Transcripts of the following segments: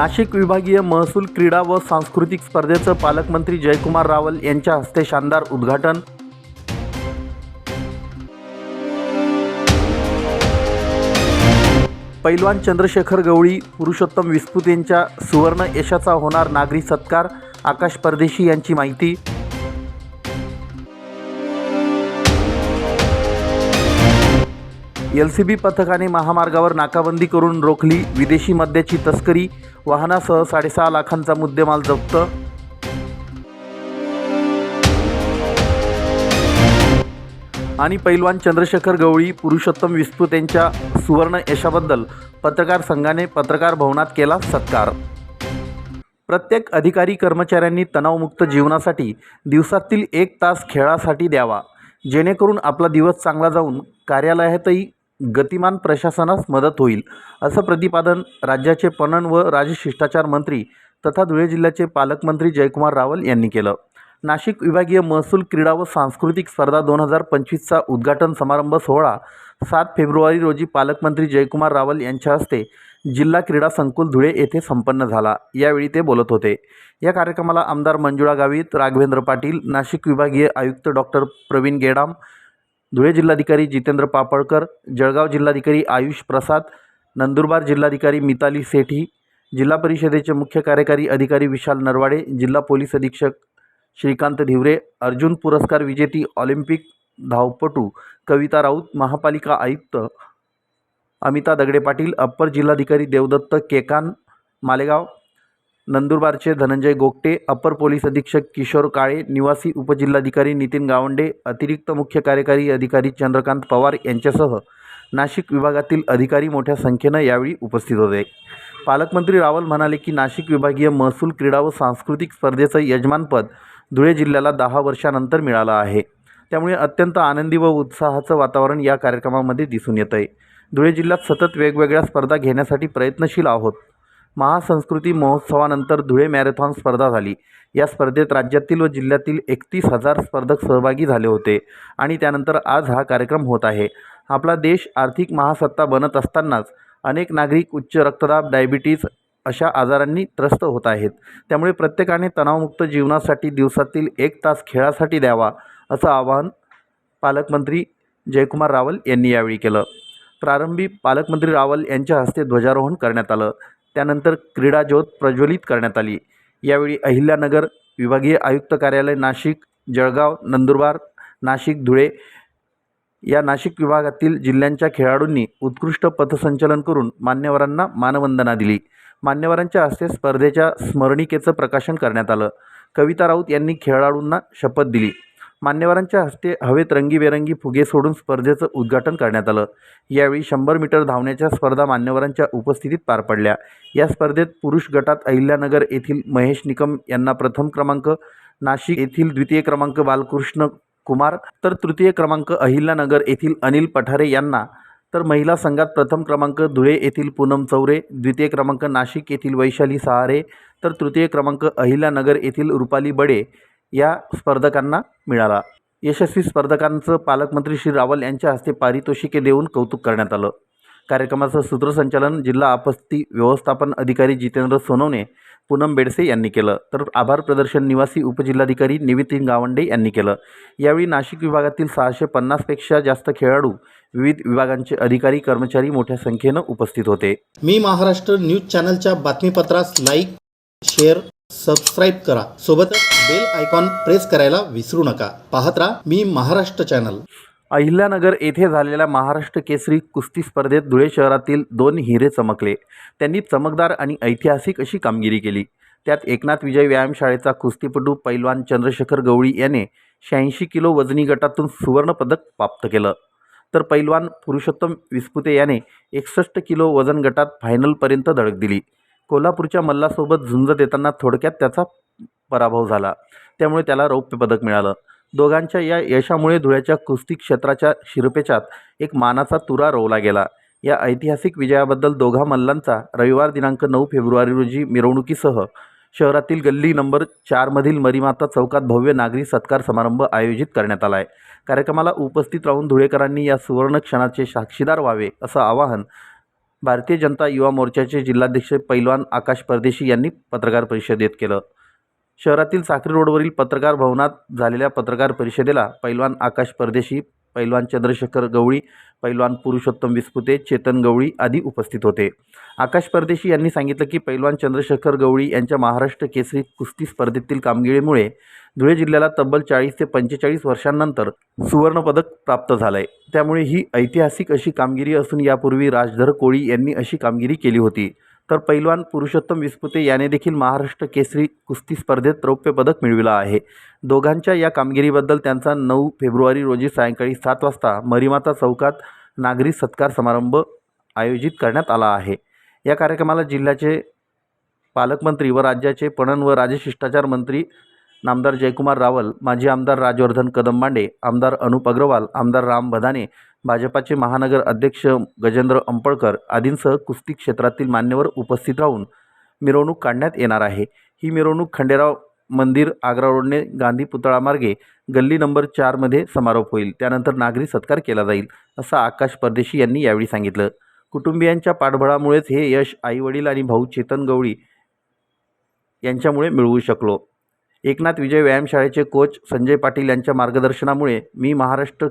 नाशिक विभागीय महसूल क्रीडा व सांस्कृतिक स्पर्धेचं पालकमंत्री जयकुमार रावल यांच्या हस्ते शानदार उद्घाटन. पैलवान चंद्रशेखर गवळी पुरुषोत्तम विस्पुतेंच्या सुवर्ण यशाचा होणार नागरी सत्कार आकाश परदेशी यांची माहिती. एल सी बी पथकाने महामार्गावर नाकाबंदी करून रोखली विदेशी मद्याची तस्करी वाहनासह साडेसहा लाखांचा मुद्देमाल जप्त. आणि पैलवान चंद्रशेखर गवळी पुरुषोत्तम विस्पुत यांच्या सुवर्ण यशाबद्दल पत्रकार संघाने पत्रकार भवनात केला सत्कार. प्रत्येक अधिकारी कर्मचाऱ्यांनी तणावमुक्त जीवनासाठी दिवसातील एक तास खेळासाठी द्यावा जेणेकरून आपला दिवस चांगला जाऊन कार्यालयातही गतिमान प्रशासनास मदत होईल असं प्रतिपादन राज्याचे पणन व राजशिष्टाचार मंत्री तथा धुळे जिल्ह्याचे पालकमंत्री जयकुमार रावल यांनी केलं. नाशिक विभागीय महसूल क्रीडा व सांस्कृतिक स्पर्धा दोन हजार पंचवीसचा उद्घाटन समारंभ सोहळा सात फेब्रुवारी रोजी पालकमंत्री जयकुमार रावल यांच्या हस्ते जिल्हा क्रीडा संकुल धुळे येथे संपन्न झाला. यावेळी ते बोलत होते. या कार्यक्रमाला आमदार मंजुळा गावित राघवेंद्र पाटील नाशिक विभागीय आयुक्त डॉक्टर प्रवीण गेडाम धुळे जिल्हाधिकारी जितेंद्र पापळकर जळगाव जिल्हाधिकारी आयुष प्रसाद नंदुरबार जिल्हाधिकारी मिताली सेठी जिल्हा परिषदेचे मुख्य कार्यकारी अधिकारी विशाल नरवाडे जिल्हा पोलीस अधीक्षक श्रीकांत धिवरे अर्जुन पुरस्कार विजेती ऑलिम्पिक धावपटू कविता राऊत महापालिका आयुक्त अमिता दगडे पाटील अप्पर जिल्हाधिकारी देवदत्त केकान मालेगाव नंदुरबारचे धनंजय गोगटे अपर पोलीस अधीक्षक किशोर काळे निवासी उपजिल्हाधिकारी नितीन गावंडे अतिरिक्त मुख्य कार्यकारी अधिकारी चंद्रकांत पवार यांच्यासह नाशिक विभागातील अधिकारी मोठ्या संख्येनं यावेळी उपस्थित होते. पालकमंत्री रावल म्हणाले की नाशिक विभागीय महसूल क्रीडा व सांस्कृतिक स्पर्धेचं यजमानपद धुळे जिल्ह्याला दहा वर्षानंतर मिळालं आहे. त्यामुळे अत्यंत आनंदी व उत्साहाचं वातावरण या कार्यक्रमामध्ये दिसून येतं आहे धुळे जिल्ह्यात सतत वेगवेगळ्या स्पर्धा घेण्यासाठी प्रयत्नशील आहोत. महासंस्कृती महोत्सवानंतर धुळे मॅरेथॉन स्पर्धा झाली. या स्पर्धेत राज्यातील व जिल्ह्यातील एकतीस हजार स्पर्धक सहभागी झाले होते आणि त्यानंतर आज हा कार्यक्रम होत आहे. आपला देश आर्थिक महासत्ता बनत असतानाच अनेक नागरिक उच्च रक्तदाब डायबिटीज अशा आजारांनी त्रस्त होत आहेत. त्यामुळे प्रत्येकाने तणावमुक्त जीवनासाठी दिवसातील एक तास खेळासाठी द्यावा असं आवाहन पालकमंत्री जयकुमार रावल यांनी यावेळी केलं. प्रारंभी पालकमंत्री रावल यांच्या हस्ते ध्वजारोहण करण्यात आलं. त्यानंतर क्रीडा ज्योत प्रज्वलित करण्यात आली. यावेळी अहिल्यानगर विभागीय आयुक्त कार्यालय नाशिक जळगाव नंदुरबार नाशिक धुळे या नाशिक विभागातील जिल्ह्यांच्या खेळाडूंनी उत्कृष्ट पथसंचलन करून मान्यवरांना मानवंदना दिली. मान्यवरांच्या हस्ते स्पर्धेच्या स्मरणिकेचं प्रकाशन करण्यात आलं. कविता राऊत यांनी खेळाडूंना शपथ दिली. मान्यवरांच्या हस्ते हवेत रंगीबेरंगी फुगे सोडून स्पर्धेचं उद्घाटन करण्यात आलं. यावेळी शंभर मीटर धावण्याच्या स्पर्धा मान्यवरांच्या उपस्थितीत पार पडल्या. या स्पर्धेत पुरुष गटात अहिल्यानगर येथील महेश निकम यांना प्रथम क्रमांक नाशिक येथील द्वितीय क्रमांक बालकृष्ण कुमार तर तृतीय क्रमांक अहिल्यानगर येथील अनिल पठारे यांना तर महिला संघात प्रथम क्रमांक धुळे येथील पूनम चौरे द्वितीय क्रमांक नाशिक येथील वैशाली सहारे तर तृतीय क्रमांक अहिल्यानगर येथील रुपाली बडे या स्पर्धकांना मिळाला. यशस्वी स्पर्धकांचं पालकमंत्री श्री रावल यांच्या हस्ते पारितोषिके देऊन कौतुक करण्यात आलं. कार्यक्रमाचं सूत्रसंचालन जिल्हा आपत्ती व्यवस्थापन अधिकारी जितेंद्र सोनवणे पूनम बेडसे यांनी केलं. तर आभार प्रदर्शन निवासी उपजिल्हाधिकारी निवितीन गावंडे यांनी केलं. यावेळी नाशिक विभागातील सहाशे पन्नासपेक्षा जास्त खेळाडू विविध विभागांचे अधिकारी कर्मचारी मोठ्या संख्येनं उपस्थित होते. मी महाराष्ट्र न्यूज चॅनलच्या बातमीपत्रास लाईक शेअर सबस्क्राईब करा. सोबतच बेल आयकॉन प्रेस करायला विसरू नका. पाहत राहा मी महाराष्ट्र चॅनल अहिल्यानगर येथे झालेल्या महाराष्ट्र केसरी कुस्ती स्पर्धेत धुळे शहरातील दोन हिरे चमकले. त्यांनी चमकदार आणि ऐतिहासिक अशी कामगिरी केली. त्यात एकनाथ विजय व्यायामशाळेचा कुस्तीपटू पैलवान चंद्रशेखर गवळी याने शहाऐंशी किलो वजनी गटातून सुवर्णपदक प्राप्त केलं. तर पैलवान पुरुषोत्तम विस्पुते याने एकसष्ट किलो वजन गटात फायनलपर्यंत धडक दिली. कोल्हापूरच्या मल्लासोबत झुंज देताना थोडक्यात त्याचा पराभव झाला. त्यामुळे त्याला रौप्य पदक मिळालं. दोघांच्या या यशामुळे धुळ्याच्या कुस्ती क्षेत्राच्या शिरपेचात एक मानाचा तुरा रोवला गेला. या ऐतिहासिक विजयाबद्दल दोघा मल्लांचा रविवार दिनांक नऊ फेब्रुवारी रोजी मिरवणुकीसह शहरातील गल्ली नंबर चारमधील मरीमाता चौकात भव्य नागरी सत्कार समारंभ आयोजित करण्यात आला आहे कार्यक्रमाला उपस्थित राहून धुळेकरांनी या सुवर्ण क्षणाचे साक्षीदार व्हावे असं आवाहन भारतीय जनता युवा मोर्चाचे जिल्हाध्यक्ष पैलवान आकाश परदेशी यांनी पत्रकार परिषदेत केलं. शहरातील साखरी रोडवरील पत्रकार भवनात झालेल्या पत्रकार परिषदेला पैलवान आकाश परदेशी पैलवान चंद्रशेखर गवळी पैलवान पुरुषोत्तम विस्पुते चेतन गवळी आदी उपस्थित होते. आकाश परदेशी यांनी सांगितलं की पैलवान चंद्रशेखर गवळी यांच्या महाराष्ट्र केसरी कुस्ती स्पर्धेतील कामगिरीमुळे धुळे जिल्ह्याला तब्बल चाळीस ते पंचेचाळीस वर्षांनंतर सुवर्णपदक प्राप्त झालं आहे त्यामुळे ही ऐतिहासिक अशी कामगिरी असून यापूर्वी राजधर कोळी यांनी अशी कामगिरी केली होती. तर पैलवान पुरुषोत्तम विस्पुते याने देखील महाराष्ट्र केसरी कुस्ती स्पर्धेत रौप्य पदक मिळविलं आहे. दोघांच्या या कामगिरीबद्दल त्यांचा नऊ फेब्रुवारी रोजी सायंकाळी सात वाजता मरीमाता चौकात नागरी सत्कार समारंभ आयोजित करण्यात आला आहे. या कार्यक्रमाला जिल्ह्याचे पालकमंत्री व राज्याचे पणन व राजशिष्टाचार मंत्री नामदार जयकुमार रावल माजी आमदार राजवर्धन कदम मांडे आमदार अनुप अग्रवाल आमदार राम भदाने भाजपाचे महानगर अध्यक्ष गजेंद्र अंपळकर आदींसह कुस्ती क्षेत्रातील मान्यवर उपस्थित राहून मिरवणूक काढण्यात येणार आहे. ही मिरवणूक खंडेराव मंदिर आग्रा रोडने गांधी पुतळा मार्गे गल्ली नंबर चारमध्ये समारोप होईल. त्यानंतर नागरी सत्कार केला जाईल असं आकाश परदेशी यांनी यावेळी सांगितलं. कुटुंबियांच्या पाठबळामुळेच हे यश आईवडील आणि भाऊ चेतन गवळी यांच्यामुळे मिळवू शकलो. एकनाथ विजय व्यायामशाळेचे कोच संजय पाटील यांच्या मार्गदर्शनामुळे मी महाराष्ट्र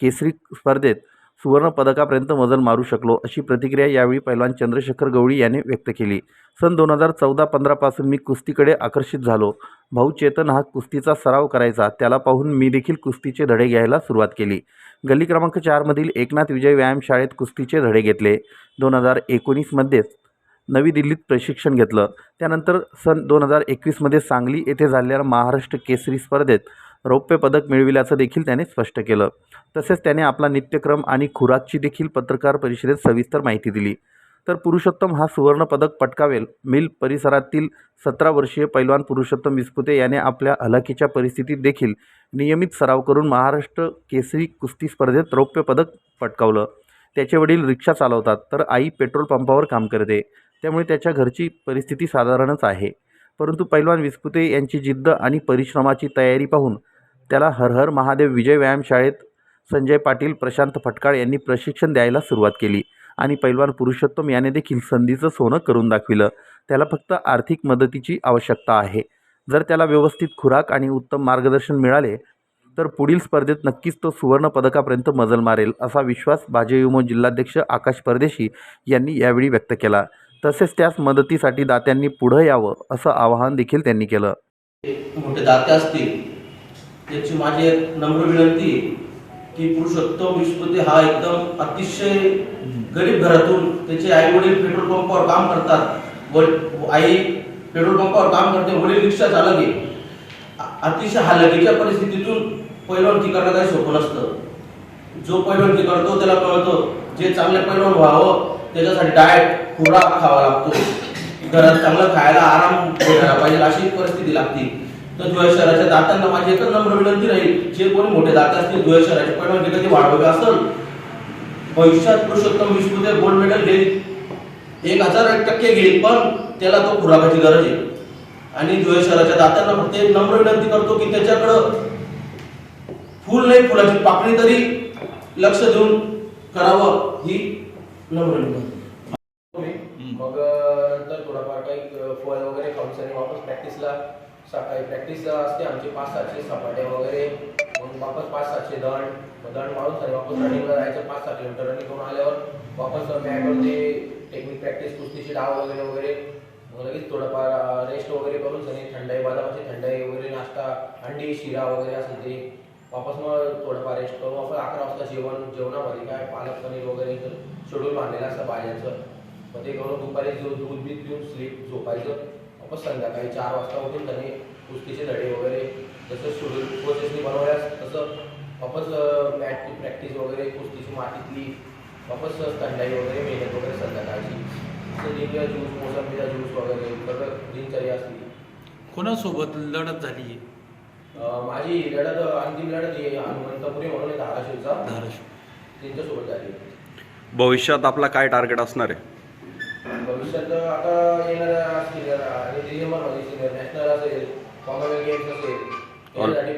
केसरी स्पर्धेत सुवर्णपदकापर्यंत मजल मारू शकलो अशी प्रतिक्रिया यावेळी पैलवान चंद्रशेखर गवळी याने व्यक्त केली. सन दोन हजार चौदा पंधरापासून मी कुस्तीकडे आकर्षित झालो. भाऊ चेतन हा कुस्तीचा सराव करायचा त्याला पाहून मी देखील कुस्तीचे धडे घ्यायला सुरुवात केली. गल्ली क्रमांक चारमधील एकनाथ विजय व्यायामशाळेत कुस्तीचे धडे घेतले. दोन हजार एकोणीसमध्येच नवी दिल्लीत प्रशिक्षण घेतलं. त्यानंतर सन दोन हजार एकवीसमध्ये सांगली येथे झालेल्या महाराष्ट्र केसरी स्पर्धेत रौप्य पदक मिळविल्याचं देखील त्याने स्पष्ट केलं. तसेच त्याने आपला नित्यक्रम आणि खुराकची देखील पत्रकार परिषदेत सविस्तर माहिती दिली. तर पुरुषोत्तम हा सुवर्णपदक पटकावेल. मिल परिसरातील सतरा वर्षीय पैलवान पुरुषोत्तम विस्पुते याने आपल्या हलाखीच्या परिस्थितीत देखील नियमित सराव करून महाराष्ट्र केसरी कुस्ती स्पर्धेत रौप्य पदक पटकावलं. त्याचे वडील रिक्षा चालवतात. तर आई पेट्रोल पंपावर काम करते. त्यामुळे त्याच्या घरची परिस्थिती साधारणच आहे. परंतु पैलवान विस्पुते यांची जिद्द आणि परिश्रमाची तयारी पाहून त्याला हरहर महादेव विजय व्यायामशाळेत संजय पाटील प्रशांत फटकाळ यांनी प्रशिक्षण द्यायला सुरुवात केली आणि पैलवान पुरुषोत्तम याने देखील संधीचं सोनं करून दाखविलं. त्याला फक्त आर्थिक मदतीची आवश्यकता आहे. जर त्याला व्यवस्थित खुराक आणि उत्तम मार्गदर्शन मिळाले तर पुढील स्पर्धेत नक्कीच तो सुवर्णपदकापर्यंत मजल मारेल असा विश्वास भाजयुमो जिल्हाध्यक्ष आकाश परदेशी यांनी यावेळी व्यक्त केला. तसेच त्यास मदतीसाठी दात्यांनी पुढं यावं असं आवाहन देखील त्यांनी केलं. मोठे दाते असतील याची माझी एक नम्र विनंती की पुरुषोत्तम विश्वपती हा एकदम अतिशय गरीब घरातून त्याचे आई वडील पेट्रोल पंपावर काम करतात व आई पेट्रोल पंपावर काम करते वडील रिक्षा चालक आहे. अतिशय हालकीच्या परिस्थितीतून पैलवानकी करणं काही सोपं नसतं. जो पैलवानकी करतो त्याला कळतो जे चांगले पैलवान व्हावं त्याच्यासाठी डाएट खुराक खावा लागतो. घरात चांगलं खायला आराम भेटायला पाहिजे अशी परिस्थिती लागते. तर धुळे शहराच्या दातांना माझी एकच नम्र विनंती राहील जे कोणी मोठे दात असतील धुळे शहराचे म्हणजे कधी वाढवले असेल भविष्यात पुरुषोत्तम विष्णूचे गोल्ड मेडल घेईल. एक हजार एक टक्के घेईल पण त्याला तो खुराकाची गरज आहे. आणि धुळे शहराच्या दातांना फक्त एक नम्र विनंती करतो की त्याच्याकडं फुल नाही फुलाची पाकळी तरी लक्ष देऊन करावं. ही मग नंतर थोडाफार काही फळ वगैरे खाऊन सनी वापस प्रॅक्टिसला सकाळी प्रॅक्टिस असते आमची पाच सातशे सपाटे वगैरे. मग वापस पाच सातशे दंड दंड मारून सनी वापस रनिंगला जायचं पाच सहा किलोमीटर रनिंग करून आल्यावर वापस मॅटवरती टेक्निक प्रॅक्टिस कुस्तीची डाव वगैरे वगैरे. मग लगेच थोडंफार रेस्ट वगैरे करून सनी थंडाई बदामाची थंडाई वगैरे नाश्ता अंडी शिरा वगैरे असेल ते वापस मग थोडंफार रेस्ट करून वापस अकरा वाजता जेवण जेवणामध्ये काय पालक पनीर वगैरे शेड्यूल बांधलेलं असतं बाहेरचं. मग ते करून दुपारी दूध बीत पिऊन स्लीप झोपायचं. वापस संध्याकाळी चार वाजता उठून त्यांनी कुस्तीचे धडे वगैरे जसं शेड्यूल कोचेसनी बनवल्यास तसं वापस मॅटची प्रॅक्टिस वगैरे कुस्तीची मातीतली वापस थंडाई वगैरे मेहनत वगैरे संध्याकाळची. असं लिंबिया ज्यूस मोसंबीचा ज्यूस वगैरे दिनचर्या असली. कोणासोबत लढत झाली माझी लढत अंतिम लढत ही हनुमंतपुरी म्हणून आहे धाराशिवचा. धाराशिव. त्यांच्यासोबत झाली. भविष्यात आपला काय टार्गेट असणार आहे? भविष्यात आता येणाऱ्या सिनियर आणि डिसेंबरमध्ये सिनियर नॅशनल असेल कॉमनवेल्थ गेम्स असेल त्यासाठी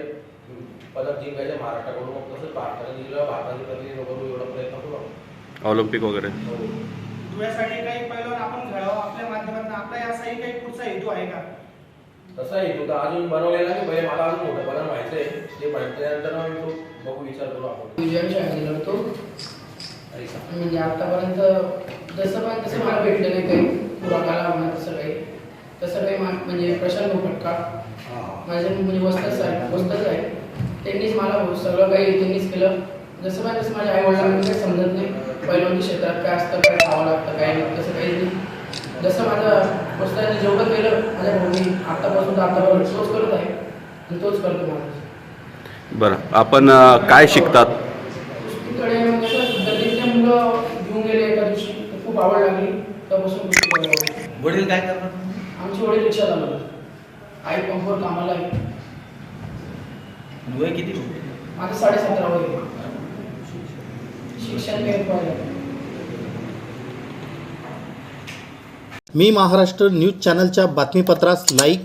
पदक जिंकायचं महाराष्ट्राकडून. मग तसंच भारताने जिल्हा भारताचे प्रतिनिधित्व करू एवढा प्रयत्न करू आपण. ऑलिम्पिक वगैरे. हो. धुळ्यासाठी काही पैलवान आपण घडावं आपल्या माध्यमातून. आपला असाही काही पुढचा हेतू आहे का? तसं आहे तू तर अजून बनवलेला नाही पहिले मला अजून मोठं बनवून व्हायचं आहे. ते म्हटल्यानंतर मग तो बघू विचार करू आपण. विजय शाळेत होतो. म्हणजे आतापर्यंत जसं पण तसं मला भेटलं नाही काही पुराकाला म्हणा तसं काही तसं काही मा- म्हणजे प्रशांत फटका माझ्या म्हणजे वस्तच आहे वस्तच आहे त्यांनीच मला सगळं काही त्यांनीच केलं. जसं पण तसं माझ्या आई वडिलांना काही समजत नाही पहिल्यांदा क्षेत्रात काय असतं काय खावं लागतं काय नाही तसं काही नाही. जसं माझं वस्ताने जेवढं केलं माझ्या भाऊनी आतापासून तर आतापर्यंत तोच करत आहे. आणि तोच करतो मला बरं. आपण काय शिकतात? कुस्तीकडे गल्लीतले मुलं घेऊन गेले एका दिवशी. खूप आवड लागली. लागलो. वडील काय करतात? आमची वडील रिक्षा चालवतात आई पंपवर कामाला आहे. वय किती? माझं साडेसतरा वय. शिक्षण काही पाहिलं मी महाराष्ट्र न्यूज चॅनलच्या बातमीपत्रास लाईक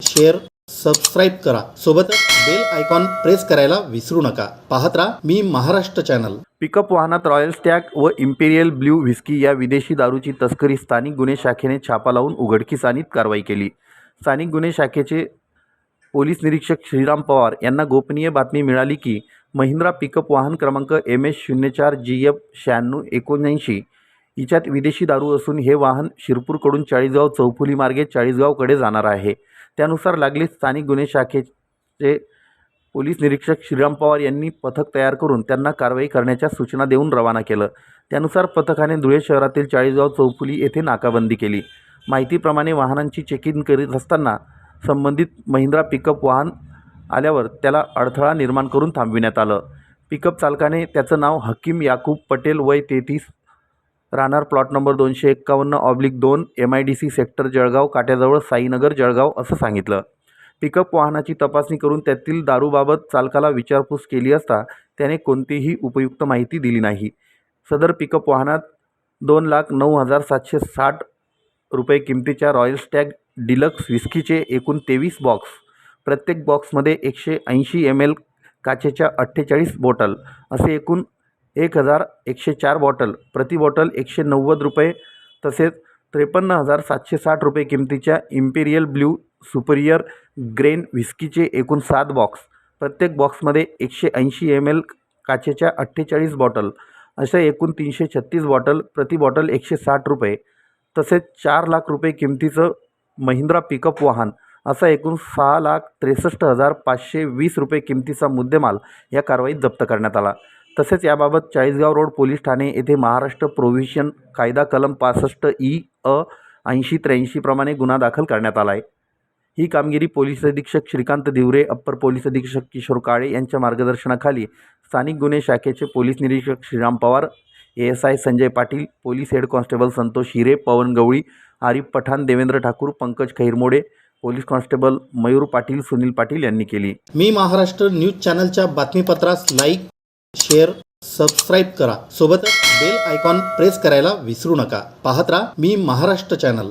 शेअर सबस्क्राईब करा. सोबतच बेल आयकॉन प्रेस करायला विसरू नका. पाहत राहा मी महाराष्ट्र चॅनल. पिकअप वाहनात रॉयल स्टॅग व इम्पेरियल ब्ल्यू व्हिस्की या विदेशी दारूची तस्करी स्थानिक गुन्हे शाखेने छापा लावून उघडकीस आणीत कारवाई केली. स्थानिक गुन्हे शाखेचे पोलीस निरीक्षक श्रीराम पवार यांना गोपनीय बातमी मिळाली की महिंद्रा पिकअप वाहन क्रमांक एम एस शून्य चार जी एफ शहाण्णव एकोणऐंशी हिच्यात विदेशी दारू असून हे वाहन शिरपूरकडून चाळीसगाव चौफुली मार्गे चाळीसगावकडे जाणार आहे. त्यानुसार लागलीच स्थानिक गुन्हे शाखेचे पोलीस निरीक्षक श्रीराम पवार यांनी पथक तयार करून त्यांना कारवाई करण्याच्या सूचना देऊन रवाना केलं. त्यानुसार पथकाने धुळे शहरातील चाळीसगाव चौफुली येथे नाकाबंदी केली. माहितीप्रमाणे वाहनांची चेकिंग करीत असताना संबंधित महिंद्रा पिकअप वाहन आल्यावर त्याला अडथळा निर्माण करून थांबविण्यात आलं. पिकअप चालकाने त्याचं नाव हकीम याकूब पटेल वय तेहतीस राहणार प्लॉट नंबर दोनशे एक्कावन्न ऑब्लिक दोन M I D C sector Jalgaon काट्याजवळ Sainagar Jalgaon असं सांगितलं. पिकअप वाहनाची तपासणी करून त्यातील दारूबाबत चालकाला विचारपूस केली असता त्याने कोणतीही उपयुक्त माहिती दिली नाही. सदर पिकअप वाहनात दोन लाख नऊ हजार सातशे साठ रुपये किमतीच्या रॉयल स्टॅग डिलक्स विस्कीचे एकूण तेवीस बॉक्स प्रत्येक बॉक्समध्ये एकशे ऐंशी एम एल काचेच्या अठ्ठेचाळीस बॉटल असे एकूण एक हजार एकशे चार बॉटल. प्रति बॉटल एकशे नव्वद रुपये तसेच त्रेपन्न हजार सातशे साठ रुपये किमतीच्या इम्पिरियल ब्ल्यू सुपरियर ग्रेन व्हिस्कीचे एकूण सात बॉक्स. प्रत्येक बॉक्समध्ये एकशे ऐंशी एम एल काचेच्या अठ्ठेचाळीस बॉटल अशा एकूण तीनशे छत्तीस बॉटल प्रति बॉटल एकशे साठ रुपये तसेच चार लाख रुपये किमतीचं महिंद्रा पिकअप वाहन असा एकूण सहा लाख त्रेसष्ट हजार पाचशे वीस रुपये किमतीचा मुद्देमाल या कारवाईत जप्त करण्यात आला. तसेच याबाबत चाळीसगाव रोड पोलीस ठाणे येथे महाराष्ट्र प्रोव्हिशन कायदा कलम पासष्ट ई अ ऐंशी त्र्याऐंशीप्रमाणे गुन्हा दाखल करण्यात आला आहे ही कामगिरी पोलीस अधीक्षक श्रीकांत दिवरे अप्पर पोलीस अधीक्षक किशोर काळे यांच्या मार्गदर्शनाखाली स्थानिक गुन्हे शाखेचे पोलीस निरीक्षक Shriram Pawar A S I Sanjay Patil police head constable Santosh Hire Pavan Gawali Arif Pathan Devendra Thakur Pankaj Khairmode police constable Mayur Patil Sunil Patil यांनी केली. मी महाराष्ट्र न्यूज चॅनलच्या बातमीपत्रास लाईक शेअर सबस्क्राईब करा. सोबतच bell icon press करायला विसरू नका. पाहत राहा मी महाराष्ट्र चॅनल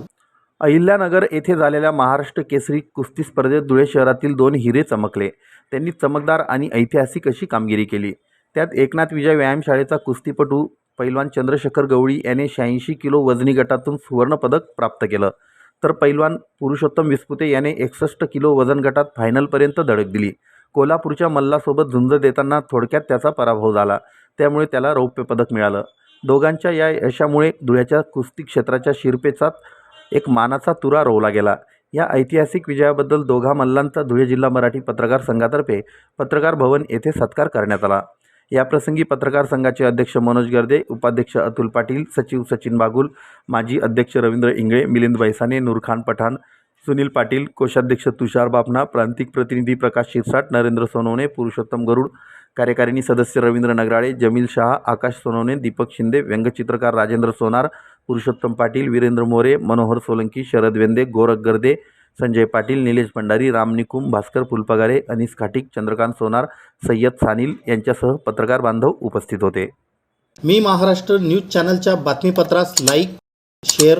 अहिल्यानगर येथे झालेल्या महाराष्ट्र केसरी कुस्ती स्पर्धेत धुळे शहरातील दोन हिरे चमकले. त्यांनी चमकदार आणि ऐतिहासिक अशी कामगिरी केली. त्यात एकनाथ विजय व्यायामशाळेचा कुस्तीपटू पैलवान चंद्रशेखर गवळी याने शहाऐंशी किलो वजनी गटातून सुवर्णपदक प्राप्त केलं. तर पैलवान पुरुषोत्तम विस्पुते याने एकसष्ट किलो वजन गटात फायनलपर्यंत धडक दिली. कोल्हापूरच्या मल्लासोबत झुंज देताना थोडक्यात त्याचा पराभव झाला. त्यामुळे त्याला रौप्य पदक मिळालं. दोघांच्या या यशामुळे धुळ्याच्या कुस्ती क्षेत्राच्या शिरपेचात एक मानाचा तुरा रोवला गेला. या ऐतिहासिक विजयाबद्दल दोघा मल्लांचा धुळे जिल्हा मराठी पत्रकार संघातर्फे पत्रकार भवन येथे सत्कार करण्यात आला. याप्रसंगी पत्रकार संघाचे अध्यक्ष मनोज गर्दे उपाध्यक्ष अतुल पाटील सचिव सचिन बागुल माजी अध्यक्ष रवींद्र इंगळे मिलिंद बैसाने नूरखान पठाण सुनील पाटील कोषाध्यक्ष तुषार बापना प्रांतिक प्रतिनिधी प्रकाश शिरसाट नरेंद्र सोनवणे पुरुषोत्तम गरुड कार्यकारिणी सदस्य रवींद्र नगराळे जमील शहा आकाश सोनवणे दीपक शिंदे व्यंगचित्रकार राजेंद्र सोनार पुरुषोत्तम पाटील वीरेंद्र मोरे मनोहर सोलंकी शरद वेंदे गोरख गर्दे संजय पाटील निलेश भंडारी राम निकुम भास्कर फुलपगारे अनिस खाटिक चंद्रकांत सोनार सय्यद सानिल यांच्यासह पत्रकार बांधव उपस्थित होते. मी महाराष्ट्र न्यूज चॅनलच्या बातमीपत्रास लाईक शेअर